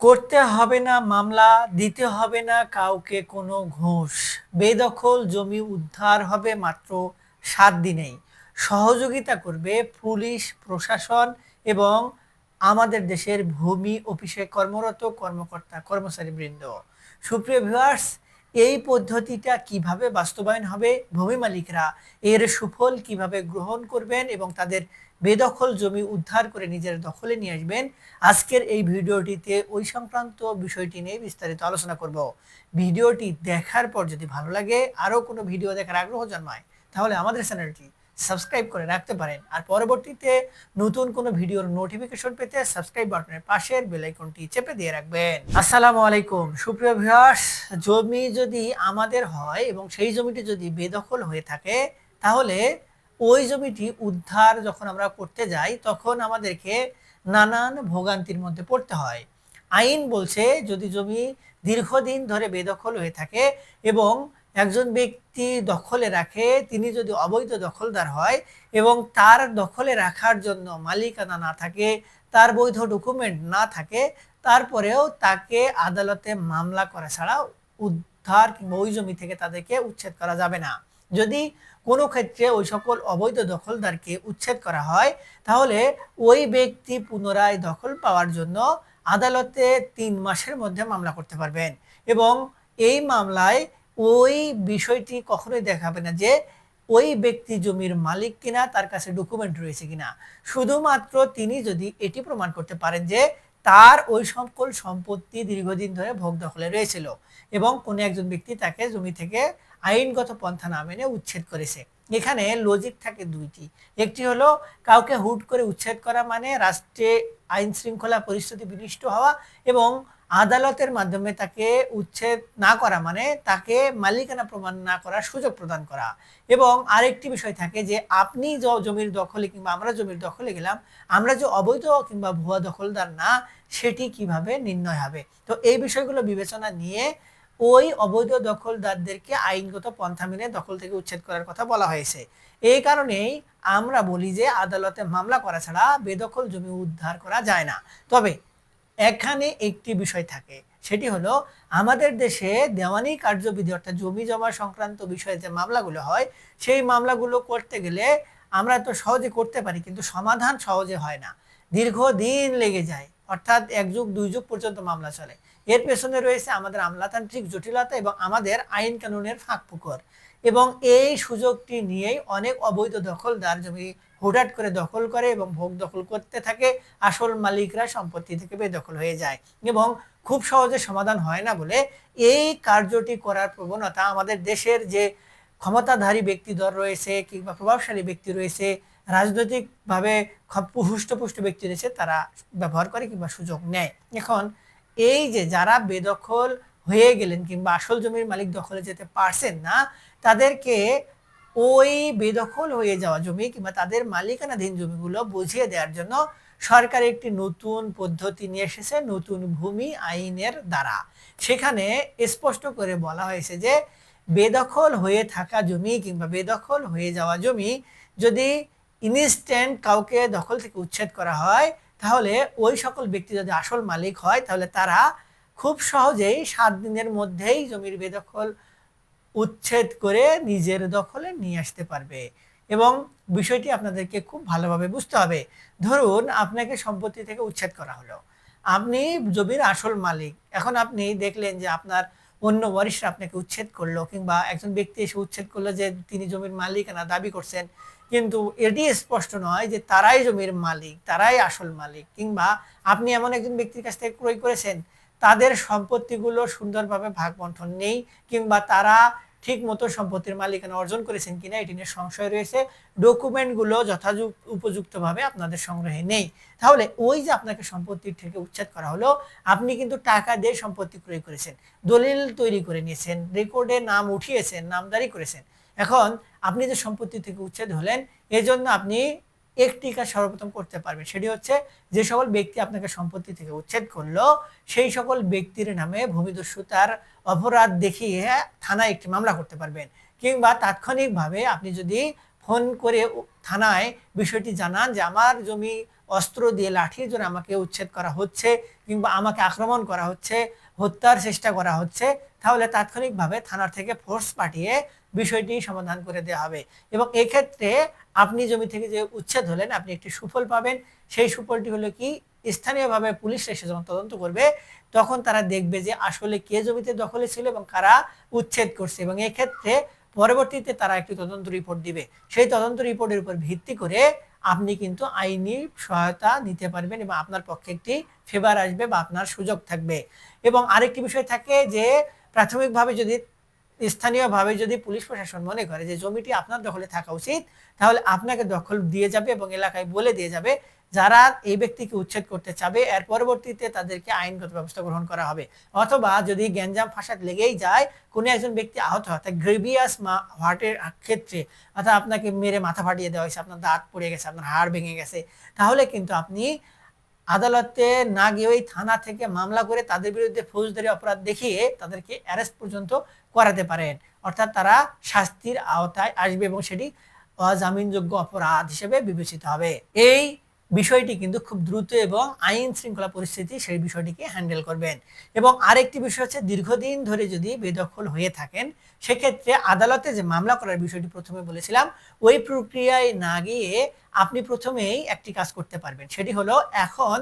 করতে হবে না, মামলা দিতে হবে না, কাউকে কোনো ঘুষ। বেদখল জমি উদ্ধার হবে মাত্র সাত দিনেই। সহযোগিতা করবে পুলিশ, প্রশাসন এবং আমাদের দেশের ভূমি অফিসে কর্মরত কর্মকর্তা, কর্মচারী বৃন্দ। সুপ্রিয় ভিউয়ার্স এই পদ্ধতিটা কীভাবে বাস্তবায়ন হবে, ভূমি মালিকরা এর সুফল কীভাবে গ্রহণ করবেন এবং তাদের বেদখল জমি উদ্ধার করে নিজের দখলে নিয়ে আসবেন। আজকের এই ভিডিওটিতে ওই সংক্রান্ত বিষয়টি নিয়ে বিস্তারিত আলোচনা করব। ভিডিওটি দেখার পর যদি ভালো লাগে, আরও কোনো ভিডিও দেখার আগ্রহ জন্মায়, তাহলে আমাদের চ্যানেলটি সাবস্ক্রাইব করে রাখতে পারেন। আর পরবর্তীতে নতুন কোনো ভিডিওর নোটিফিকেশন পেতে সাবস্ক্রাইব বাটনের পাশের বেল আইকনটি চেপে দিয়ে রাখবেন। আসসালামু আলাইকুম। সুপ্রিয় ভিউয়ার্স, জমি যদি আমাদের হয় এবং সেই জমিটি যদি বেদখল হয়ে থাকে, তাহলে ওই জমিটি উদ্ধার যখন আমরা করতে যাই, তখন আমাদেরকে নানান ভোগান্তির মধ্যে পড়তে হয়। আইন বলছে, যদি জমি দীর্ঘদিন ধরে বেদখল হয়ে থাকে এবং একজন ব্যক্তি দখলে রাখে, তিনি যদি অবৈধ দখলদার হয় এবং তার দখলে রাখার জন্য মালিকানা না থাকে, তার বৈধ ডকুমেন্ট না থাকে, তারপরেও তাকে আদালতে মামলা করা ছাড়া উদ্ধার কিংবা ওই জমি থেকে তাদেরকে উচ্ছেদ করা যাবে না। যদি কোনো ক্ষেত্রে ওই সকল অবৈধ দখলদারকে উচ্ছেদ করা হয়, তাহলে ওই ব্যক্তি পুনরায় দখল পাওয়ার জন্য আদালতে তিন মাসের মধ্যে মামলা করতে পারবেন। এবং এই মামলায় ওই বিষয়টি কখনোই দেখাবে না যে ওই ব্যক্তি জমির মালিক কিনা, তার কাছে ডকুমেন্ট রয়েছে কিনা। শুধুমাত্র তিনি যদি এটি প্রমাণ করতে পারেন যে তার ওই সকল সম্পত্তি দীর্ঘদিন ধরে ভোগ দখলে রয়েছিল এবং কোনো একজন ব্যক্তি তাকে জমি থেকে আইনগত পন্থা না মেনে উচ্ছেদ করেছে। এখানে লজিক থাকে দুইটি। একটি হলো কাউকে হুট করে উচ্ছেদ করা মানে রাষ্ট্রে আইন শৃঙ্খলা পরিস্থিতি বিনিষ্ট হওয়া এবং আদালতের মাধ্যমে তাকে উচ্ছেদ না করা মানে তাকে মালিকানা প্রমাণ না করার সুযোগ প্রদান করা। এবং আরেকটি বিষয় থাকে যে আপনি যে জমির দখলে কিংবা আমরা জমির দখলে গেলাম, আমরা যে অবৈধ কিংবা ভুয়া দখলদার না, সেটি কীভাবে নির্ণয় হবে? তো এই বিষয়গুলো বিবেচনা নিয়ে ওই অবৈধ দখলদারদেরকে আইনগত পন্থা মেনে দখল থেকে উচ্ছেদ করার কথা বলা হয়েছে। এই কারণেই আমরা বলি যে আদালতে মামলা করা ছাড়া বেদখল জমি উদ্ধার করা যায় না। তবে এখানে একটি বিষয় থাকে, সেটি হলো আমাদের দেশে দেওয়ানি কার্যবিধি অর্থাৎ জমি জমা সংক্রান্ত বিষয়ে যে মামলাগুলো হয়, সেই মামলাগুলো করতে গেলে আমরা তো সহজে করতে পারি, কিন্তু সমাধান সহজে হয় না। দীর্ঘদিন লেগে যায়, অর্থাৎ এক যুগ, দুই যুগ পর্যন্ত মামলা চলে। এর পেছনে রয়েছে আমাদের আমলাতান্ত্রিক জটিলতা এবং আমাদের আইন কানুনের ফাঁক পুকুর। এবং এই সুযোগটি নিয়েই অনেক অবৈধ দখলদার জমি হুটাট করে দখল করে এবং ভোগ দখল করতে থাকে, আসল মালিকরা সম্পত্তি থেকে বেদখল হয়ে যায়। এবং খুব সহজে সমাধান হয় না বলে এই কার্যটি করার প্রবণতা আমাদের দেশের যে ক্ষমতাধারী ব্যক্তিদল রয়েছে কিংবা প্রভাবশালী ব্যক্তি রয়েছে, রাজনৈতিকভাবে হুষ্টপুষ্ট ব্যক্তি রয়েছে, তারা ব্যবহার করে কিংবা সুযোগ নেয়। এখন এই যে যারা বেদখল হয়ে গেলেন কিংবা আসল জমির মালিক দখলে যেতে পারছেন না, তাদেরকে ওই বেদখল হয়ে যাওয়া জমি কিংবা তাদের মালিকানাধীন জমিগুলো বুঝিয়ে দেওয়ার জন্য সরকার একটি নতুন পদ্ধতি নিয়ে এসেছে, নতুন ভূমি আইনের দ্বারা। সেখানে স্পষ্ট করে বলা হয়েছে যে বেদখল হয়ে থাকা জমি কিংবা বেদখল হয়ে যাওয়া জমি যদি ইনস্ট্যান্ট কাউকে দখল থেকে উচ্ছেদ করা হয় তাহলে ওই সকল ব্যক্তি যদি আসল মালিক হয়, তাহলে তারা খুব সহজেই সাত দিনের মধ্যেই জমির বেদখল উচ্ছেদ করে নিজের দখলে নিয়ে আসতে পারবে। এবং বিষয়টি আপনাদেরকে খুব ভালোভাবে বুঝতে হবে। ধরুন, আপনাকে সম্পত্তি থেকে উচ্ছেদ করা হলো। আপনি জমির আসল মালিক। এখন আপনি দেখলেন যে আপনার অন্য ওয়ারিশরা আপনাকে উচ্ছেদ করল, কিংবা একজন ব্যক্তি এসে উচ্ছেদ করল যে তিনি জমির মালিকানা দাবি করছেন। কিন্তু এটি স্পষ্ট নয় যে তারাই জমির মালিক, তারাই আসল মালিক কিংবা আপনি এমন একজন ব্যক্তির কাছ থেকে ক্রয় করেছেন, তাদের সম্পত্তিগুলো সুন্দরভাবে ভাগ বন্টন নেই কিংবা তারা ঠিক মতো সম্পত্তির মালিকানা অর্জন করেছেন কিনা এটি নিয়ে সংশয় রয়েছে। ডকুমেন্টগুলো যথাযথ উপযুক্তভাবে আপনাদের সংগ্রহে নেই। তাহলে ওই যে আপনাকে সম্পত্তির থেকে উচ্ছেদ করা হলো, আপনি কিন্তু টাকা দিয়ে সম্পত্তি ক্রয় করেছেন, দলিল তৈরি করে নিয়েছেন, রেকর্ডে নাম উঠিয়েছেন, নামদারি করেছেন। এখন আপনি যে সম্পত্তি থেকে উচ্ছেদ হলেন, এজন্য আপনি একটি কাজ সর্বপ্রথম করতে পারবেন। সেটি হচ্ছে যে সকল ব্যক্তি আপনাকে সম্পত্তি থেকে উচ্ছেদ করল, সেই সকল ব্যক্তির নামে ভূমিদস্যুতার অপরাধ দেখিয়ে থানায় একটি মামলা করতে পারবেন। কিংবা তাৎক্ষণিকভাবে আপনি যদি ফোন করে থানায় বিষয়টি জানান যে, আমার জমি অস্ত্র দিয়ে লাঠির জন্য আমাকে উচ্ছেদ করা হচ্ছে কিংবা আমাকে আক্রমণ করা হচ্ছে, হত্যার চেষ্টা করা হচ্ছে, তাহলে তাৎক্ষণিকভাবে থানার থেকে ফোর্স পাঠিয়ে বিষয়টি সমাধান করে দেওয়া হবে। এবং এক্ষেত্রে আপনি জমি থেকে যে উচ্ছেদ হলেন, আপনি একটি সুফল পাবেন। সেই সুফলটি হলো কি? স্থানীয়ভাবে পুলিশ এসে যখন তদন্ত করবে, তখন তারা দেখবে যে আসলে কে জমিতে দখলে ছিল এবং কারা উচ্ছেদ করছে। এবং এক্ষেত্রে পরবর্তীতে তারা একটি তদন্ত রিপোর্ট দিবে। সেই তদন্ত রিপোর্টের উপর ভিত্তি করে আপনি কিন্তু আইনি সহায়তা নিতে পারবেন এবং আপনার পক্ষে একটি ফেভার আসবে বা আপনার সুযোগ থাকবে। এবং আরেকটি বিষয় থাকে যে, প্রাথমিকভাবে যদি স্থানীয়ভাবে যদি পুলিশ প্রশাসন মনে করে যে জমিটি আপনার দখলে থাকা উচিত, তাহলে আপনাকে দখল দিয়ে যাবে এবং এলাকায় বলে দিয়ে যাবে যারা এই ব্যক্তিকে উচ্ছেদ করতে চাবে। এর পরবর্তীতে তাদেরকে আইনগত ব্যবস্থা গ্রহণ করা হবে। অথবা যদি গ্যাঞ্জাম ফাঁসাদ লেগেই যায়, কোনো একজন ব্যক্তি আহত হয় তা গ্রেভিয়াস হার্টের ক্ষেত্রে, অর্থাৎ আপনাকে মেরে মাথা ফাটিয়ে দেওয়া হয়েছে, আপনার দাঁত পড়ে গেছে, আপনার হাড় ভেঙে গেছে, তাহলে কিন্তু আপনি আদালতে না গিয়ে ওই থানা থেকে মামলা করে তাদের বিরুদ্ধে ফৌজদারি অপরাধ দেখিয়ে তাদেরকে অ্যারেস্ট পর্যন্ত করাতে পারেন। অর্থাৎ তারা শাস্তির আওতায় আসবে এবং সেটি অজামিনযোগ্য অপরাধ হিসেবে বিবেচিত হবে। এই বিষয়টি কিন্তু খুব দ্রুত এবং আইন শৃঙ্খলা পরিস্থিতি সেই বিষয়টিকে হ্যান্ডেল করবেন। এবং আরেকটি বিষয় হচ্ছে, দীর্ঘদিন ধরে যদি বেদখল হয়ে থাকেন, সেক্ষেত্রে আদালতে যে মামলা করার বিষয়টি প্রথমে বলেছিলাম, ওই প্রক্রিয়ায় না গিয়ে আপনি প্রথমেই একটি কাজ করতে পারবেন। সেটি হলো, এখন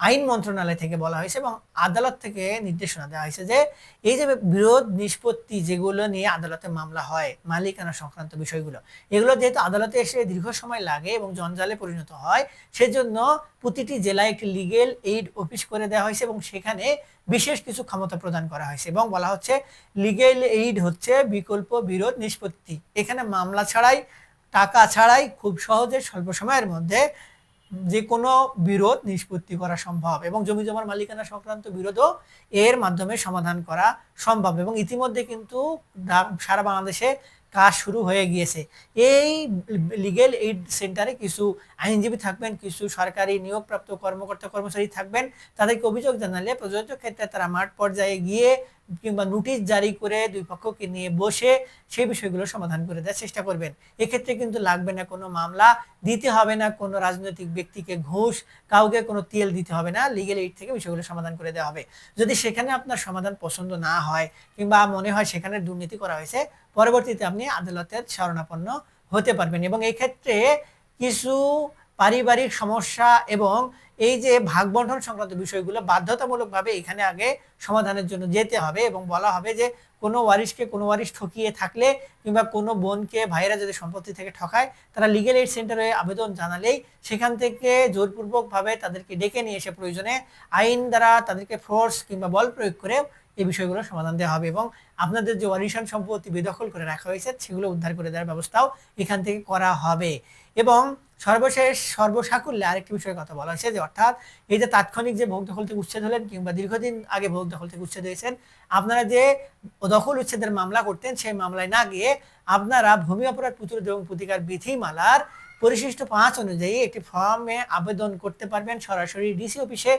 আইন মন্ত্রণালয় থেকে বলা হয়েছে এবং আদালত থেকে নির্দেশনা দেওয়া হয়েছে যে এই যে বিরোধ নিষ্পত্তি যেগুলো নিয়ে আদালতে মামলা হয়, মালিকানা সংক্রান্ত বিষয়গুলো, এগুলো যেহেতু আদালতে এসে দীর্ঘ সময় লাগে এবং জঞ্জালে পরিণত হয়, সেজন্য প্রতিটি জেলায় একটি লিগেল এইড অফিস করে দেওয়া হয়েছে এবং সেখানে বিশেষ কিছু ক্ষমতা প্রদান করা হয়েছে এবং বলা হচ্ছে লিগেল এইড হচ্ছে বিকল্প বিরোধ নিষ্পত্তি। এখানে মামলা ছাড়াই, টাকা ছাড়াই খুব সহজে স্বল্প সময়ের মধ্যে যে কোনো বিরোধ নিষ্পত্তি করা সম্ভব এবং জমি জমার মালিকানা সংক্রান্ত বিরোধও এর মাধ্যমে সমাধান করা সম্ভব এবং ইতিমধ্যে কিন্তু সারা বাংলাদেশে কাজ শুরু হয়ে গিয়েছে। এই লিগেল এইড সেন্টারে কিছু আইনজীবী থাকবেন, কিছু সরকারি নিয়োগপ্রাপ্ত কর্মকর্তা কর্মচারী থাকবেন, তাদেরকে অভিযোগ জানালে প্রযোজ্য ক্ষেত্রে তারা মাঠ পর্যায়ে গিয়ে কিংবা নোটিশ জারি করে দুই পক্ষকে নিয়ে বসে সেই বিষয়গুলো সমাধান করে দেওয়ার চেষ্টা করবেন। এক্ষেত্রে কিন্তু লাগবে না কোনো মামলা, দিতে হবে না কোনো রাজনৈতিক ব্যক্তিকে ঘুষ, কাউকে কোনো তেল দিতে হবে না লিগেল এইড থেকে বিষয়গুলো সমাধান করে দেওয়া হবে। যদি সেখানে আপনার সমাধান পছন্দ না হয় কিংবা মনে হয় সেখানে দুর্নীতি করা হয়েছে, পরবর্তীতে আপনি আদালতের শরণাপন্ন হতে পারবেন এবং এই ক্ষেত্রে কিছু পারিবারিক সমস্যা এবং এই যে ভাগ বন্টন সংক্রান্ত বিষয়গুলো বাধ্যতামূলকভাবে এখানে আগে সমাধানের জন্য যেতে হবে এবং বলা হবে যে কোনো ওয়ারিশকে কোনো ওয়ারিশ ঠকিয়ে থাকলে কিংবা কোনো বোনকে ভাইরা যদি সম্পত্তি থেকে ঠকায়, তারা লিগেল এইড সেন্টারে আবেদন জানালেই সেখান থেকে জোরপূর্বকভাবে তাদেরকে ডেকে নিয়ে এসে প্রয়োজনে আইন দ্বারা তাদেরকে ফোর্স কিংবা বল প্রয়োগ করে এই বিষয়গুলো সমাধান দেওয়া হবে এবং আপনাদের যে ওয়ারিশান সম্পত্তি বেদখল করে রাখা হয়েছে, সেগুলো উদ্ধার করে দেওয়ার ব্যবস্থাও এখান থেকে করা হবে। এবং সর্বশেষ, সর্বসাকুল্যে আরেকটি বিষয়ের কথা বলা হয়েছে যে, অর্থাৎ এই যে তাৎক্ষণিক যে ভোগ দখল থেকে উচ্ছেদ হলেন কিংবা দীর্ঘদিন আগে ভোগ দখল থেকে উচ্ছেদ হয়েছেন। আপনারা যে দখল উচ্ছেদের মামলা করতেন, সেই মামলায় না গিয়ে আপনারা ভূমি অপরাধ প্রতিরোধ এবং প্রতিকার বিধিমালার পরিশিষ্ট পাঁচ অনুযায়ী একটি ফর্মে আবেদন করতে পারবেন সরাসরি ডিসি অফিসে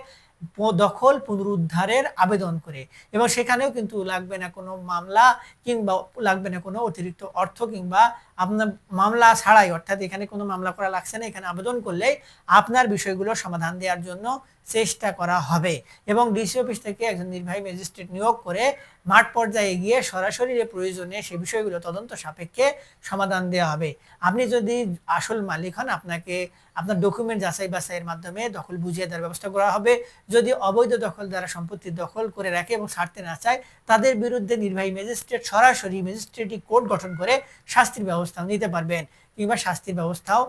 দখল পুনরুদ্ধারের আবেদন করে। এবং সেখানেও কিন্তু লাগবে না কোনো মামলা কিংবা লাগবে না কোনো অতিরিক্ত অর্থ কিংবা আপনার মামলা ছাড়াই, অর্থাৎ এখানে কোনো মামলা করা লাগছে না, এখানে আবেদন করলেই আপনার বিষয়গুলো সমাধান দেওয়ার জন্য চেষ্টা করা হবে। এবং ডিসি অফিস থেকে একজন নির্বাহী ম্যাজিস্ট্রেট নিয়োগ করে মাঠ পর্যায়ে গিয়ে সরাসরি যে প্রয়োজনে সে বিষয়গুলো তদন্ত সাপেক্ষে সমাধান দেওয়া হবে। আপনি যদি আসল মালিক হন, আপনাকে আপনার ডকুমেন্ট যাচাই বাছাইয়ের মাধ্যমে দখল বুঝিয়ে দেওয়ার ব্যবস্থা করা হবে। যদি অবৈধ দখল দ্বারা সম্পত্তি দখল করে রাখে এবং ছাড়তে না চায়, তাদের বিরুদ্ধে নির্বাহী ম্যাজিস্ট্রেট সরাসরি ম্যাজিস্ট্রেটি কোর্ট গঠন করে শাস্তির ব্যবস্থা নিতে পারবেন কিংবা শাস্তির ব্যবস্থাও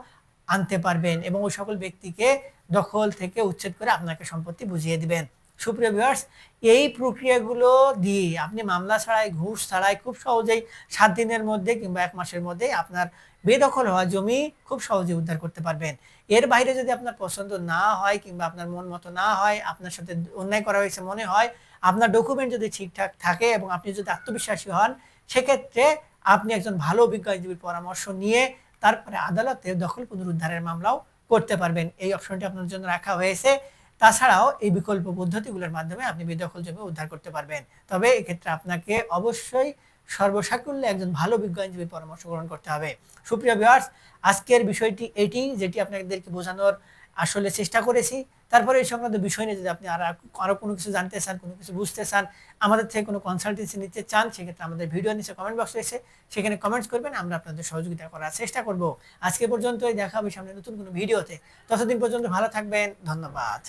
আনতে পারবেন এবং ওই সকল ব্যক্তিকে দখল থেকে উচ্ছেদ করে আপনাকে সম্পত্তি বুঝিয়ে দিবেন। সুপ্রিয় ভিউয়ার্স এই প্রক্রিয়াগুলো দিয়ে আপনি মামলা ছাড়াই, ঘুষ ছাড়াই খুব সহজেই সাত দিনের মধ্যে কিংবা এক মাসের মধ্যে আপনার বেদখল হওয়া জমি খুব সহজে উদ্ধার করতে পারবেন। এর বাইরে যদি আপনার পছন্দ না হয় কিংবা আপনার মন মতো না হয়, আপনার সাথে অন্যায় করা হয়েছে মনে হয়, আপনার ডকুমেন্ট যদি ঠিকঠাক থাকে এবং আপনি যদি আত্মবিশ্বাসী হন, সেক্ষেত্রে আপনি একজন ভালো অভিজ্ঞ আইনজীবীর পরামর্শ নিয়ে তারপরে আদালতে দখল পুনরুদ্ধারের মামলাও করতে পারবেন। এই অপশনটি আপনার জন্য রাখা হয়েছে। তাছাড়াও এই বিকল্প পদ্ধতিগুলোর মাধ্যমে আপনি বেদখল জমি উদ্ধার করতে পারবেন। তবে এক্ষেত্রে আপনাকে অবশ্যই সর্বসাকুল্যে একজন ভালো বিজ্ঞ আইনজীবীর পরামর্শ গ্রহণ করতে হবে। সুপ্রিয় বিহার্স আজকের বিষয়টি এটি, যেটি আপনাদেরকে বোঝানোর আসলে চেষ্টা করেছি। তারপরে এই সংক্রান্ত বিষয় নিয়ে যদি আপনি আর আরও কোনো কিছু জানতে চান, কোনো কিছু বুঝতে চান, আমাদের থেকে কোনো কনসালটেন্সি নিতে চান, সেক্ষেত্রে আমাদের ভিডিও নিচে কমেন্ট বক্স এসে সেখানে কমেন্টস করবেন, আমরা আপনাদের সহযোগিতা করার চেষ্টা করব। আজকে পর্যন্তই, দেখা হবে সামনে নতুন কোনো ভিডিওতে ততদিন পর্যন্ত ভালো থাকবেন, ধন্যবাদ।